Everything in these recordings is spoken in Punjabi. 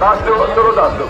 ਦੱਸ ਦਿਓ ਚਲੋ ਦੱਸ ਦਿਓ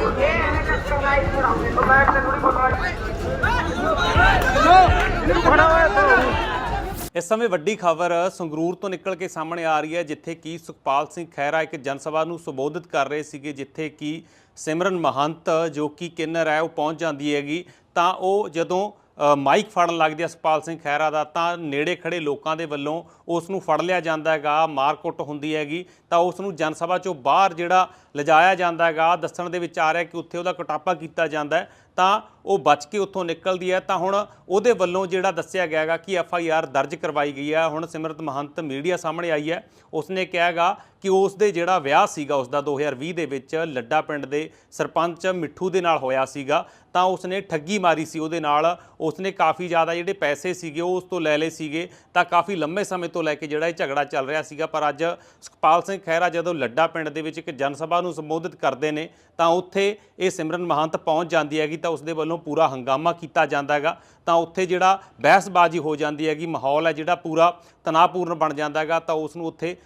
ਇਸ ਸਮੇਂ ਵੱਡੀ ਖਬਰ ਸੰਗਰੂਰ ਤੋਂ ਨਿਕਲ ਕੇ ਸਾਹਮਣੇ ਆ ਰਹੀ ਹੈ, ਜਿੱਥੇ ਕਿ ਸੁਖਪਾਲ ਸਿੰਘ ਖਹਿਰਾ ਇੱਕ ਜਨਸਭਾ ਨੂੰ ਸੰਬੋਧਿਤ ਕਰ ਰਹੇ ਸੀਗੇ, ਜਿੱਥੇ ਕਿ ਸਿਮਰਨ ਮਹੰਤ ਜੋ ਕਿ ਕਿੰਨਰ ਹੈ, ਉਹ ਪਹੁੰਚ ਜਾਂਦੀ ਹੈਗੀ। ਤਾਂ ਉਹ ਜਦੋਂ ਮਾਈਕ ਫੜਨ ਲੱਗਦੀ ਹੈ ਸੁਖਪਾਲ ਸਿੰਘ ਖਹਿਰਾ ਦਾ, ਤਾਂ ਨੇੜੇ ਖੜੇ ਲੋਕਾਂ ਦੇ ਵੱਲੋਂ ਉਸ ਨੂੰ ਫੜ ਲਿਆ ਜਾਂਦਾ ਹੈਗਾ ਮਾਰਕੁੱਟ ਹੁੰਦੀ ਹੈਗੀ, ਤਾਂ ਉਸ ਨੂੰ ਜਨ ਸਭਾ ਚੋਂ ਬਾਹਰ ਜਿਹੜਾ ਲਿਜਾਇਆ ਜਾਂਦਾ ਹੈਗਾ, ਦੱਸਣ ਦੇ ਵਿੱਚ ਆ ਰਿਹਾ ਕਿ ਉੱਥੇ ਉਹਦਾ ਕਟਾਪਾ ਕੀਤਾ ਜਾਂਦਾ ਤਾਂ ਉਹ ਬਚ ਕੇ ਉੱਥੋਂ ਨਿਕਲਦੀ ਹੈ, ਤਾਂ ਹੁਣ ਉਹਦੇ ਵੱਲੋਂ ਜਿਹੜਾ ਦੱਸਿਆ ਗਿਆ ਹੈਗਾ ਕਿ ਐਫ ਆਈ ਆਰ ਦਰਜ ਕਰਵਾਈ ਗਈ ਹੈ। ਹੁਣ ਸਿਮਰਤ ਮਹੰਤ ਮੀਡੀਆ ਸਾਹਮਣੇ ਆਈ ਹੈ। ਉਸਨੇ ਕਿਹਾਗਾ ਕਿ ਉਸ ਦੇ ਜਿਹੜਾ ਵਿਆਹ ਸੀਗਾ ਉਸ ਦਾ 2020 ਦੇ ਵਿੱਚ ਲੱਡਾ ਪਿੰਡ ਦੇ ਸਰਪੰਚ ਮਿੱਠੂ ਦੇ ਨਾਲ ਹੋਇਆ ਸੀਗਾ, ਤਾਂ ਉਸਨੇ ਠੱਗੀ ਮਾਰੀ ਸੀ ਉਹਦੇ ਨਾਲ। ਉਸਨੇ ਕਾਫੀ ਜ਼ਿਆਦਾ ਜਿਹੜੇ ਪੈਸੇ ਸੀਗੇ, ਉਹ ਉਸ ਤੋਂ ਲੈ ਲਏ ਸੀਗੇ, ਤਾਂ ਕਾਫੀ ਲੰਮੇ ਸਮੇਂ ਤੋਂ ਲੈ ਕੇ ਜਿਹੜਾ ਇਹ ਝਗੜਾ ਚੱਲ ਰਿਹਾ ਸੀਗਾ। ਪਰ ਅੱਜ ਸੁਖਪਾਲ ਸਿੰਘ ਖਹਿਰਾ ਜਦੋਂ ਲੱਡਾ ਪਿੰਡ ਦੇ ਵਿੱਚ ਇੱਕ ਜਨ ਸਭਾ ਨੂੰ ਸੰਬੋਧਿਤ ਕਰਦੇ ਨੇ, ਤਾਂ ਉੱਥੇ ਇਹ ਸਿਮਰਨ ਮਹੰਤ ਪਹੁੰਚ ਜਾਂਦੀ ਹੈਗੀ, ਤਾਂ ਉਸ ਦੇ ਵੱਲੋਂ ਪੂਰਾ ਹੰਗਾਮਾ ਕੀਤਾ ਜਾਂਦਾ ਹੈਗਾ, ਤਾਂ ਉੱਥੇ ਜਿਹੜਾ ਬਹਿਸਬਾਜ਼ੀ ਹੋ ਜਾਂਦੀ ਹੈਗੀ, ਮਾਹੌਲ ਹੈ ਜਿਹੜਾ ਪੂਰਾ ਤਣਾਅਪੂਰਨ ਬਣ ਜਾਂਦਾ ਹੈਗਾ, ਤਾਂ ਉਸ ਨੂੰ ਉੱਥੇ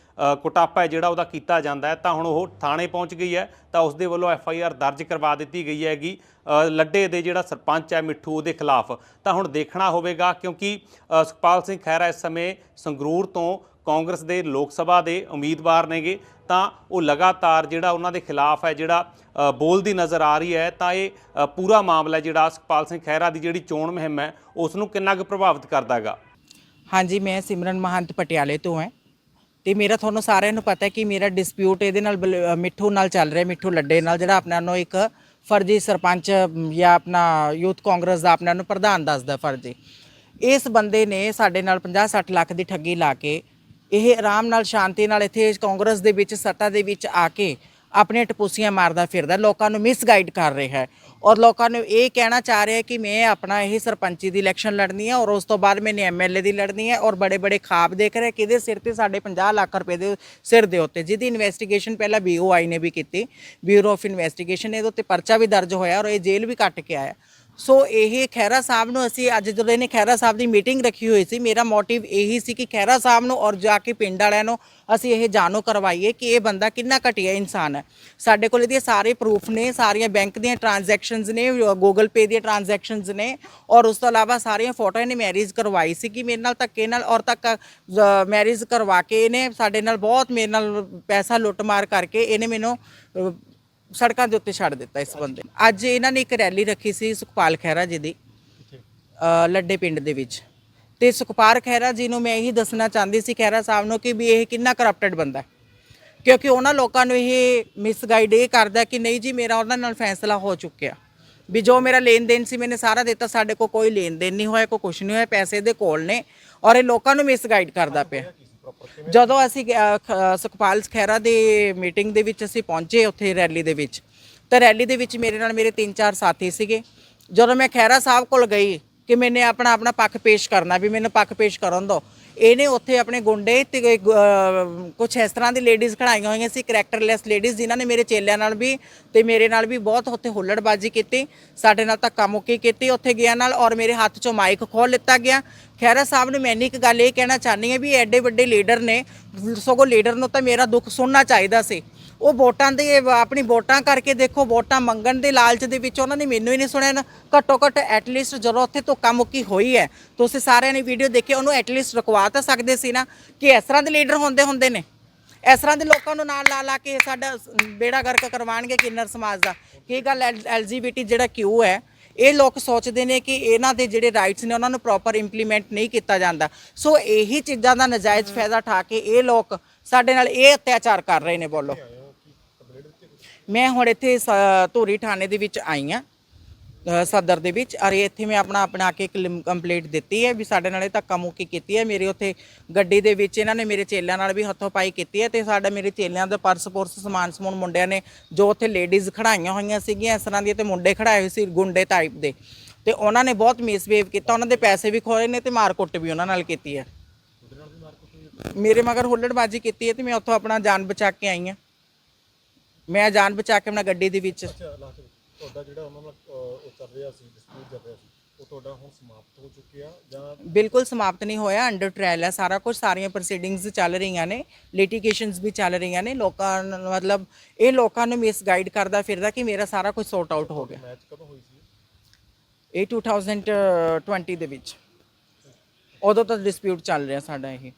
ਕੁਟਾਪਾ ਹੈ ਜਿਹੜਾ ਉਹਦਾ ਕੀਤਾ ਜਾਂਦਾ ਹੈ। ਤਾਂ ਹੁਣ ਉਹ ਥਾਣੇ ਪਹੁੰਚ ਗਈ ਹੈ, ਤਾਂ ਉਸ ਦੇ ਵੱਲੋਂ ਐਫ ਆਈ ਆਰ ਦਰਜ ਕਰਵਾ ਦਿੱਤੀ ਗਈ ਹੈਗੀ। ਲੱਡੇ ਦੇ ਜਿਹੜਾ ਸਰਪੰਚ ਹੈ ਮਿੱਠੂ, ਉਹਦੇ ਖਿਲਾਫ। ਤਾਂ ਹੁਣ ਦੇਖਣਾ ਹੋਵੇਗਾ, ਕਿਉਂਕਿ ਸੁਖਪਾਲ ਸਿੰਘ ਖਹਿਰਾ ਇਸ ਸਮੇਂ ਸੰਗਰੂਰ ਤੋਂ ਕਾਂਗਰਸ ਦੇ ਲੋਕ ਸਭਾ ਦੇ ਉਮੀਦਵਾਰ ਨੇਗੇ, ਤਾਂ ਉਹ ਲਗਾਤਾਰ ਜਿਹੜਾ ਉਹਨਾਂ ਦੇ ਖਿਲਾਫ ਹੈ, ਜਿਹੜਾ ਬੋਲਦੀ ਨਜ਼ਰ ਆ ਰਹੀ ਹੈ, ਤਾਂ ਇਹ ਪੂਰਾ ਮਾਮਲਾ ਜਿਹੜਾ ਸੁਖਪਾਲ ਸਿੰਘ ਖਹਿਰਾ ਦੀ ਜਿਹੜੀ ਚੋਣ ਮੁਹਿੰਮ ਹੈ ਉਸ ਨੂੰ ਕਿੰਨਾ ਕੁ ਪ੍ਰਭਾਵਿਤ ਕਰਦਾ ਹੈਗਾ? ਹਾਂਜੀ, ਮੈਂ ਸਿਮਰਨ ਮਹੰਤ ਪਟਿਆਲੇ ਤੋਂ ਹਾਂ ਤੇ ਮੇਰਾ ਤੁਹਾਨੂੰ ਸਾਰਿਆਂ ਨੂੰ ਪਤਾ ਹੈ ਕਿ ਮੇਰਾ ਡਿਸਪਿਊਟ ਇਹਦੇ ਨਾਲ ਬਲ- ਮਿੱਠੂ ਨਾਲ ਚੱਲ ਰਿਹਾ, ਮਿੱਠੂ ਲੱਡੇ ਨਾਲ, ਜਿਹੜਾ ਆਪਣਾ ਨੂੰ ਇੱਕ ਫਰਜ਼ੀ ਸਰਪੰਚ ਜਾਂ ਆਪਣਾ ਯੂਥ ਕਾਂਗਰਸ ਦਾ ਆਪਣਾ ਨੂੰ ਪ੍ਰਧਾਨ ਦੱਸਦਾ ਫਰਜ਼ੀ। ਇਸ ਬੰਦੇ ਨੇ ਸਾਡੇ ਨਾਲ 50-60 ਲੱਖ ਦੀ ਠੱਗੀ ਲਾ ਕੇ ਇਹ ਆਰਾਮ ਨਾਲ, ਸ਼ਾਂਤੀ ਨਾਲ ਇੱਥੇ ਕਾਂਗਰਸ ਦੇ ਵਿੱਚ, ਸੱਤਾ ਦੇ ਵਿੱਚ ਆ ਕੇ ਆਪਣੇ ਟਪੂਸੀਆਂ ਮਾਰਦਾ ਫਿਰਦਾ, ਲੋਕਾਂ ਨੂੰ ਮਿਸਗਾਈਡ ਕਰ ਰਿਹਾ ਹੈ। ਔਰ ਲੋਕਾਂ ਨੂੰ ਇਹ ਕਹਿਣਾ ਚਾਹ ਰਿਹਾ ਕਿ ਮੈਂ ਆਪਣਾ ਇਹ ਸਰਪੰਚੀ ਦੀ ਇਲੈਕਸ਼ਨ ਲੜਨੀ ਹੈ ਔਰ ਉਸ ਤੋਂ ਬਾਅਦ ਮੈਨੇ ਐਮਐਲਏ ਦੀ ਲੜਨੀ ਹੈ ਔਰ ਬੜੇ ਬੜੇ ਖਾਬ ਦੇਖ ਰਿਹਾ ਕਿਹਦੇ ਸਿਰ ਤੇ ਸਾਡੇ 50 ਲੱਖ ਰੁਪਏ ਦੇ ਸਿਰ ਦੇ ਉੱਤੇ, ਜਿਹਦੀ ਇਨਵੈਸਟੀਗੇਸ਼ਨ ਪਹਿਲਾਂ ਬੀਓਆਈ ਨੇ ਵੀ ਕੀਤੀ ਬਿਊਰੋ ਆਫ ਇਨਵੈਸਟੀਗੇਸ਼ਨ ਇਹਦੇ ਉੱਤੇ ਪਰਚਾ ਵੀ ਦਰਜ ਹੋਇਆ ਔਰ ਇਹ ਜੇਲ੍ਹ ਵੀ ਕੱਟ ਕੇ ਆਇਆ। ਸੋ ਇਹ ਖਹਿਰਾ ਸਾਹਿਬ ਨੂੰ ਅਸੀਂ ਅੱਜ ਜਦੋਂ ਇਹਨੇ ਖਹਿਰਾ ਸਾਹਿਬ ਦੀ ਮੀਟਿੰਗ ਰੱਖੀ ਹੋਈ ਸੀ, ਮੇਰਾ ਮੋਟਿਵ ਇਹੀ ਸੀ ਕਿ ਖਹਿਰਾ ਸਾਹਿਬ ਨੂੰ ਔਰ ਜਾ ਕੇ ਪਿੰਡ ਵਾਲਿਆਂ ਨੂੰ ਅਸੀਂ ਇਹ ਜਾਣੋ ਕਰਵਾਈਏ ਕਿ ਇਹ ਬੰਦਾ ਕਿੰਨਾ ਘਟੀਆ ਇਨਸਾਨ ਹੈ। ਸਾਡੇ ਕੋਲ ਇਹਦੇ ਸਾਰੇ ਪ੍ਰੂਫ ਨੇ, ਸਾਰੀਆਂ ਬੈਂਕ ਦੀਆਂ ਟ੍ਰਾਂਜੈਕਸ਼ਨਸ ਨੇ ਗੂਗਲ ਪੇ ਦੀਆਂ ਟ੍ਰਾਂਜੈਕਸ਼ਨਸ ਨੇ ਔਰ ਉਸ ਤੋਂ ਇਲਾਵਾ ਸਾਰੀਆਂ ਫੋਟੋਆਂ ਇਹਨੇ ਮੈਰਿਜ ਕਰਵਾਈ ਸੀ ਕਿ ਮੇਰੇ ਨਾਲ ਧੱਕੇ ਨਾਲ ਔਰ ਤੱਕ ਮੈਰਿਜ ਕਰਵਾ ਕੇ ਇਹਨੇ ਸਾਡੇ ਨਾਲ ਬਹੁਤ ਮੇਰੇ ਨਾਲ ਪੈਸਾ ਲੁੱਟਮਾਰ ਕਰਕੇ ਇਹਨੇ ਮੈਨੂੰ ਸੜਕਾਂ ਦੇ ਉੱਤੇ ਛੱਡ ਦਿੱਤਾ ਇਸ ਬੰਦੇ ਨੂੰ। ਅੱਜ ਇਹਨਾਂ ਨੇ ਇੱਕ ਰੈਲੀ ਰੱਖੀ ਸੀ ਸੁਖਪਾਲ ਖਹਿਰਾ ਜੀ ਦੀ ਅ, ਲੱਡੇ ਪਿੰਡ ਦੇ ਵਿੱਚ। ਤੇ ਸੁਖਪਾਲ ਖਹਿਰਾ ਜੀ ਨੂੰ ਮੈਂ ਇਹੀ ਦੱਸਣਾ ਚਾਹੁੰਦੀ ਸੀ ਖਹਿਰਾ ਸਾਹਿਬ ਨੂੰ ਕਿ ਵੀ ਇਹ ਕਿੰਨਾ ਕਰਪਟਡ ਬੰਦਾ ਹੈ। ਕਿਉਂਕਿ ਉਹਨਾਂ ਲੋਕਾਂ ਨੂੰ ਇਹ ਮਿਸਗਾਈਡ ਇਹ ਕਰਦਾ ਕਿ ਨਹੀਂ ਜੀ ਮੇਰਾ ਉਹਨਾਂ ਨਾਲ ਫੈਸਲਾ ਹੋ ਚੁੱਕਿਆ। ਵੀ ਜੋ ਮੇਰਾ ਲੈਣ ਦੇਣ ਸੀ ਮੈਨੇ ਸਾਰਾ ਦਿੱਤਾ ਸਾਡੇ ਕੋਲ ਕੋਈ ਲੈਣ ਦੇਣ ਨਹੀਂ ਹੋਇਆ ਕੋਈ ਕੁਝ ਨਹੀਂ ਹੋਇਆ ਪੈਸੇ ਦੇ ਕੋਲ ਨੇ ਔਰ ਇਹ ਲੋਕਾਂ ਨੂੰ ਮਿਸਗਾਈਡ ਕਰਦਾ ਪਿਆ। ਜਦੋਂ ਅਸੀਂ ਸੁਖਪਾਲ ਖਹਿਰਾ ਦੇ ਮੀਟਿੰਗ ਦੇ ਵਿੱਚ ਅਸੀਂ ਪਹੁੰਚੇ ਉੱਥੇ ਰੈਲੀ ਦੇ ਵਿੱਚ, ਤਾਂ ਰੈਲੀ ਦੇ ਵਿੱਚ ਮੇਰੇ ਨਾਲ ਮੇਰੇ ਤਿੰਨ ਚਾਰ ਸਾਥੀ ਸੀਗੇ। ਜਦੋਂ ਮੈਂ ਖਹਿਰਾ ਸਾਹਿਬ ਕੋਲ ਗਈ ਕਿ ਮੈਨੇ ਆਪਣਾ ਆਪਣਾ ਪੱਖ ਪੇਸ਼ ਕਰਨਾ ਵੀ ਮੈਨੂੰ ਪੱਖ ਪੇਸ਼ ਕਰਨ ਦਿਓ ਇਹਨੇ ਉੱਥੇ ਆਪਣੇ ਗੁੰਡੇ ਤੇ ਕੁਝ ਇਸ ਤਰ੍ਹਾਂ ਦੀ ਲੇਡੀਜ਼ ਖੜਾਈਆਂ ਹੋਈਆਂ ਸੀ ਕਰੈਕਟਰਲੈਸ ਲੇਡੀਜ਼ ਜਿਨ੍ਹਾਂ ਨੇ ਮੇਰੇ ਚੇਲਿਆਂ ਨਾਲ ਵੀ ਤੇ ਮੇਰੇ ਨਾਲ ਵੀ ਬਹੁਤ ਉੱਥੇ ਹੁੱਲੜਬਾਜ਼ੀ ਕੀਤੀ, ਸਾਡੇ ਨਾਲ ਧੱਕਾ ਮੁੱਕੀ ਕੀਤੀ ਉੱਥੇ ਗਿਆ ਨਾਲ ਔਰ ਮੇਰੇ ਹੱਥ 'ਚੋਂ ਮਾਈਕ ਖੋਲ ਲਿੱਤਾ ਗਿਆ। ਖੈਰਾ ਸਾਹਿਬ ਨੇ ਮੈਨੀ ਇੱਕ ਗੱਲ ਇਹ ਕਹਿਣਾ ਚਾਹਨੀ ਹੈ ਵੀ ਐਡੇ ਵੱਡੇ ਲੀਡਰ ਨੇ, ਸਗੋਂ ਲੀਡਰ ਨੂੰ ਤਾਂ ਮੇਰਾ ਦੁੱਖ ਸੁਣਨਾ ਚਾਹੀਦਾ ਸੀ। ਉਹ ਵੋਟਾਂ ਦੇ, ਆਪਣੀ ਵੋਟਾਂ ਕਰਕੇ ਦੇਖੋ, ਵੋਟਾਂ ਮੰਗਣ ਦੇ ਲਾਲਚ ਦੇ ਵਿੱਚ ਉਹਨਾਂ ਨੇ ਮੈਨੂੰ ਹੀ ਨਹੀਂ ਸੁਣਿਆ ਨਾ। ਘੱਟੋ ਘੱਟ ਐਟਲੀਸਟ ਜਦੋਂ ਉੱਥੇ ਧੋਖਾ ਮੁੱਕੀ ਹੋਈ ਹੈ, ਤੁਸੀਂ ਸਾਰਿਆਂ ਨੇ ਵੀਡੀਓ ਦੇਖੀ ਉਹਨੂੰ ਐਟਲੀਸਟ ਰੁਕਵਾ ਤਾਂ ਸਕਦੇ ਸੀ ਨਾ ਕਿ ਇਸ ਤਰ੍ਹਾਂ ਦੇ ਲੀਡਰ ਹੁੰਦੇ ਹੁੰਦੇ ਨੇ। ਇਸ ਤਰ੍ਹਾਂ ਦੇ ਲੋਕਾਂ ਨੂੰ ਨਾਲ ਲਾ ਲਾ ਕੇ ਸਾਡਾ ਬੇੜਾ ਗਰਕ ਕਰਵਾਣਗੇ ਕਿੰਨਰ ਸਮਾਜ ਦਾ। ਕੀ ਗੱਲ ਐਲਜੀਬੀਟੀ ਜਿਹੜਾ ਕਿਊ ਹੈ, ਇਹ ਲੋਕ ਸੋਚਦੇ ਨੇ ਕਿ ਇਹਨਾਂ ਦੇ ਜਿਹੜੇ ਰਾਈਟਸ ਨੇ, ਉਹਨਾਂ ਨੂੰ ਪ੍ਰੋਪਰ ਇੰਪਲੀਮੈਂਟ ਨਹੀਂ ਕੀਤਾ ਜਾਂਦਾ। ਸੋ ਇਹੀ ਚੀਜ਼ਾਂ ਦਾ ਨਜਾਇਜ਼ ਫਾਇਦਾ ਠਾ ਕੇ ਇਹ ਲੋਕ ਸਾਡੇ ਨਾਲ ਇਹ ਅਤਿਆਚਾਰ ਕਰ ਰਹੇ ਨੇ ਬੋਲੋ। ਮੈਂ ਹੁਣ ਇੱਥੇ ਸ- ਧੂਰੀ ਥਾਣੇ ਦੇ ਵਿੱਚ ਆਈ ਆ ਸਦਰ ਦੇ ਵਿੱਚ। ਅਰੇ, ਇੱਥੇ ਮੈਂ ਆਪਣਾ ਆਪਣਾ ਕੇ ਕੰਪਲੀਟ ਦਿੱਤੀ ਹੈ ਵੀ ਸਾਡੇ ਨਾਲ ਇਹ ਧੱਕਾ ਮੁੱਕੀ ਕੀਤੀ ਹੈ। ਮੇਰੇ ਉੱਥੇ ਗੱਡੀ ਦੇ ਵਿੱਚ ਇਹਨਾਂ ਨੇ ਮੇਰੇ ਚੇਲਿਆਂ ਨਾਲ ਵੀ ਹੱਥੋਂ ਪਾਈ ਕੀਤੀ ਹੈ ਤੇ ਸਾਡਾ ਮੇਰੇ ਚੇਲਿਆਂ ਦਾ ਪਰਸ, ਪੁਰਸ, ਸਮਾਨ ਸਮੂਨ ਮੁੰਡਿਆਂ ਨੇ ਜੋ ਉੱਥੇ ਲੇਡੀਜ਼ ਖੜਾਈਆਂ ਹੋਈਆਂ ਸੀਗੀਆਂ, ਇਸ ਤਰ੍ਹਾਂ ਦੀਆਂ ਤੇ ਮੁੰਡੇ ਖੜਾਏ ਹੋਏ ਸੀ ਗੁੰਡੇ ਟਾਈਪ ਦੇ। ਤੇ ਉਹਨਾਂ ਨੇ ਬਹੁਤ ਮਿਸਬੀਹੇਵ ਕੀਤਾ, ਉਹਨਾਂ ਦੇ ਪੈਸੇ ਵੀ ਖੋਏ ਨੇ ਤੇ ਮਾਰ ਕੁੱਟ ਵੀ ਉਹਨਾਂ ਨਾਲ ਕੀਤੀ ਹੈ। ਮੇਰੇ ਮਗਰ ਹੁੱਲੜਬਾਜੀ ਕੀਤੀ ਹੈ ਤੇ ਮੈਂ ਉੱਥੋਂ ਆਪਣਾ ਜਾਨ ਬਚਾ ਕੇ ਆਈ ਹਾਂ। ਮੈਂ ਜਾਨ ਬਚਾ ਕੇ ਆਪਣਾ ਗੱਡੀ ਦੇ ਵਿੱਚ। ਤੁਹਾਡਾ ਜਿਹੜਾ ਉਹਨਾਂ ਨਾਲ ਅਹ, ਉਹ ਚੱਲ ਰਿਹਾ ਸੀ ਡਿਸਪਿਊਟ ਚੱਲ ਰਿਹਾ ਸੀ ਉਹ ਤੁਹਾਡਾ ਹੁਣ ਸਮਾਪਤ ਹੋ ਚੁੱਕਿਆ ਜਾਂ ਬਿਲਕੁਲ ਸਮਾਪਤ ਨਹੀਂ ਹੋਇਆ ਅੰਡਰ ਟ੍ਰਾਇਲ ਹੈ ਸਾਰਾ ਕੁਝ ਸਾਰੀਆਂ ਪ੍ਰੋਸੀਡਿੰਗਸ ਚੱਲ ਰਹੀਆਂ ਨੇ ਲਿਟੀਗੇਸ਼ਨਸ ਵੀ ਚੱਲ ਰਹੀਆਂ ਨੇ ਲੋਕਾਂ ਨੂੰ ਮਤਲਬ ਇਹ ਲੋਕਾਂ ਨੂੰ ਮਿਸ ਗਾਈਡ ਕਰਦਾ ਫਿਰਦਾ ਕਿ ਮੇਰਾ ਸਾਰਾ ਕੁਝ ਸੌਟ ਆਊਟ ਹੋ ਗਿਆ। ਮੈਚ ਕਦੋਂ ਹੋਈ ਸੀ? ਇਹ 2020 ਦੇ ਵਿੱਚ। ਉਦੋਂ ਤਾਂ ਡਿਸਪਿਊਟ ਚੱਲ ਰਿਹਾ ਸਾਡਾ ਇਹ।